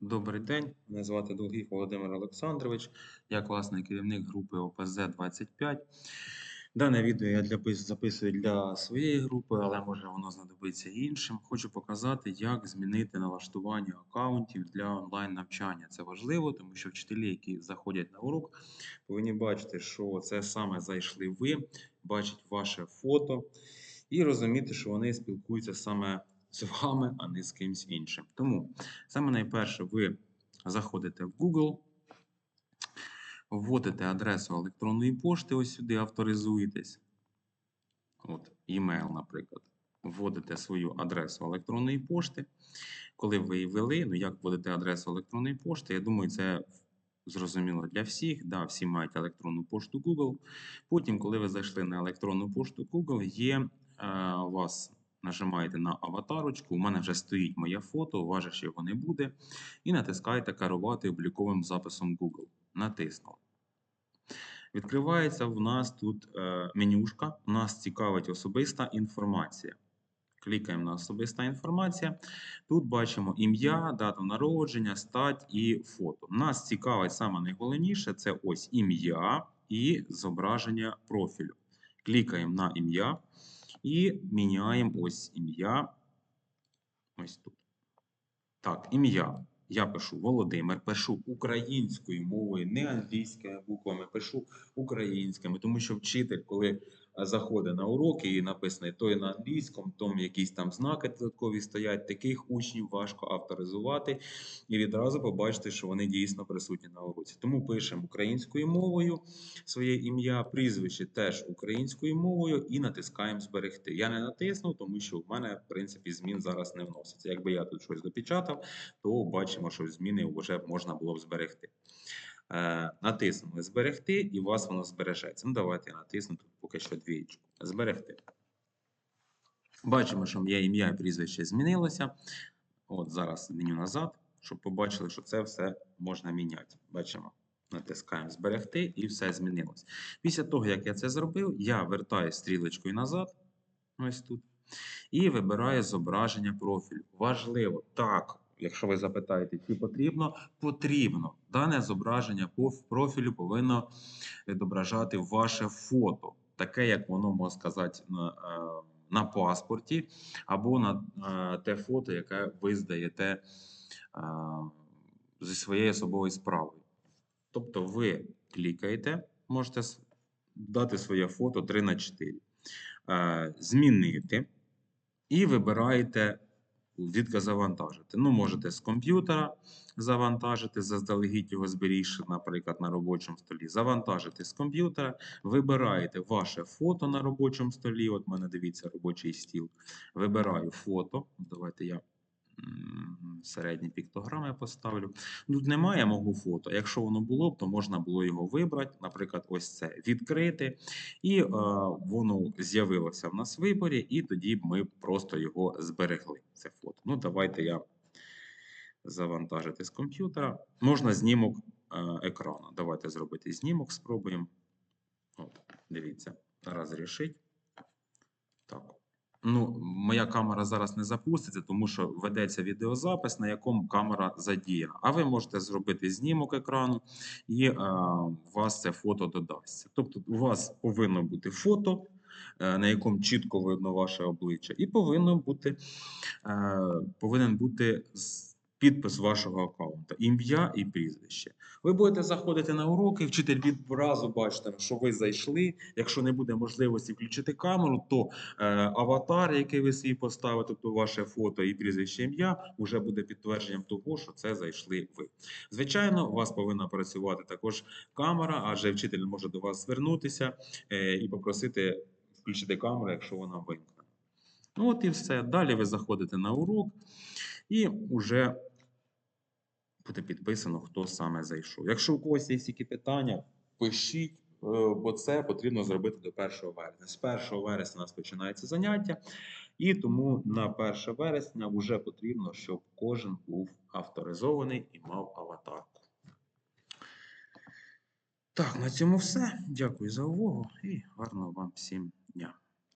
Добрий день, мене звати Долгих Володимир Олександрович. Я класний керівник групи ОПЗ-25. Дане відео я для, записую для своєї групи, але може воно знадобиться іншим. Хочу показати, як змінити налаштування аккаунтів для онлайн-навчання. Це важливо, тому що вчителі, які заходять на урок, повинні бачити, що це саме зайшли ви, бачать ваше фото і розуміти, що вони спілкуються саме з вами, а не з кимсь іншим. Тому Саме найперше, ви заходите в Google, вводите адресу електронної пошти, ось сюди авторизуєтесь. От, e-mail, наприклад. Вводите свою адресу електронної пошти. Коли ви її ввели, ну як вводите адресу електронної пошти, я думаю, це зрозуміло для всіх. Да, всі мають електронну пошту Google. Потім, коли ви зайшли на електронну пошту Google, є е, у вас нажимаєте на аватарочку. У мене вже стоїть моє фото, же ж його не буде. І натискаєте керувати обліковим записом Google. Натиснули. Відкривається в нас тут е, менюшка. Нас цікавить особиста інформація. Клікаємо на особиста інформація. Тут бачимо ім'я, дату народження, стать і фото. Нас цікавить саме найголовніше це ось ім'я і зображення профілю. Клікаємо на ім'я і міняємо ось ім'я. Ось тут. Так, ім'я. Я пишу Володимир, пишу українською мовою, не англійськими буквами, пишу українськими, тому що вчитель, коли заходить на уроки і написано той на англійському, тому якісь там знаки додаткові стоять, таких учнів важко авторизувати і відразу побачити, що вони дійсно присутні на уроці. Тому пишемо українською мовою своє ім'я, прізвище теж українською мовою і натискаємо зберегти. Я не натиснув, тому що в мене, в принципі, змін зараз не вноситься. Якби я тут щось допечатав, то бачимо, що зміни вже можна було б зберегти. Е, натиснули зберегти, і у вас воно збережеться. Ну, давайте я натисну тут поки що двічку. Зберегти. Бачимо, що моє ім'я і прізвище змінилося. От зараз меню назад, щоб побачили, що це все можна міняти. Бачимо. Натискаємо зберегти і все змінилось. Після того, як я це зробив, я вертаю стрілочкою назад. Ось тут. І вибираю зображення профілю. Важливо, так, якщо ви запитаєте, чи потрібно, потрібно. Дане зображення поф- профілю повинно відображати ваше фото, таке, як воно можна сказати на, е, на паспорті, або на е, те фото, яке ви здаєте е, зі своєю особовою справою. Тобто ви клікаєте, можете дати своє фото 3 на 4, е, змінити і вибираєте відка завантажити. Ну, можете з комп'ютера завантажити, заздалегідь його зберігши, наприклад, на робочому столі. Завантажити з комп'ютера, вибираєте ваше фото на робочому столі. От мене дивіться робочий стіл. Вибираю фото. Давайте я середні піктограми поставлю. Тут немає мого фото. Якщо воно було б, то можна було його вибрати. Наприклад, ось це відкрити, і е, воно з'явилося в нас в виборі, і тоді ми просто його зберегли. Це фото. Ну, давайте я завантажити з комп'ютера. Можна знімок е, екрану. Давайте зробити знімок, спробуємо. От, дивіться, розрішить. Так. Ну, моя камера зараз не запуститься, тому що ведеться відеозапис, на якому камера задіяна. А ви можете зробити знімок екрану, і е, у вас це фото додасться. Тобто, у вас повинно бути фото, е, на якому чітко видно ваше обличчя, і повинно бути, е, повинен бути з- підпис вашого аккаунта, ім'я і прізвище. Ви будете заходити на уроки, вчитель відразу бачите, що ви зайшли. Якщо не буде можливості включити камеру, то е, аватар, який ви свій поставите, тобто ваше фото і прізвище ім'я, вже буде підтвердженням того, що це зайшли ви. Звичайно, у вас повинна працювати також камера, адже вчитель може до вас звернутися е, і попросити включити камеру, якщо вона вимкнена. Ну от і все. Далі ви заходите на урок і вже буде підписано, хто саме зайшов. Якщо у когось є які питання, пишіть, е, бо це потрібно зробити до 1 вересня. З 1 вересня у нас починається заняття, і тому на 1 вересня вже потрібно, щоб кожен був авторизований і мав аватарку. Так, на цьому все. Дякую за увагу і гарного вам всім дня.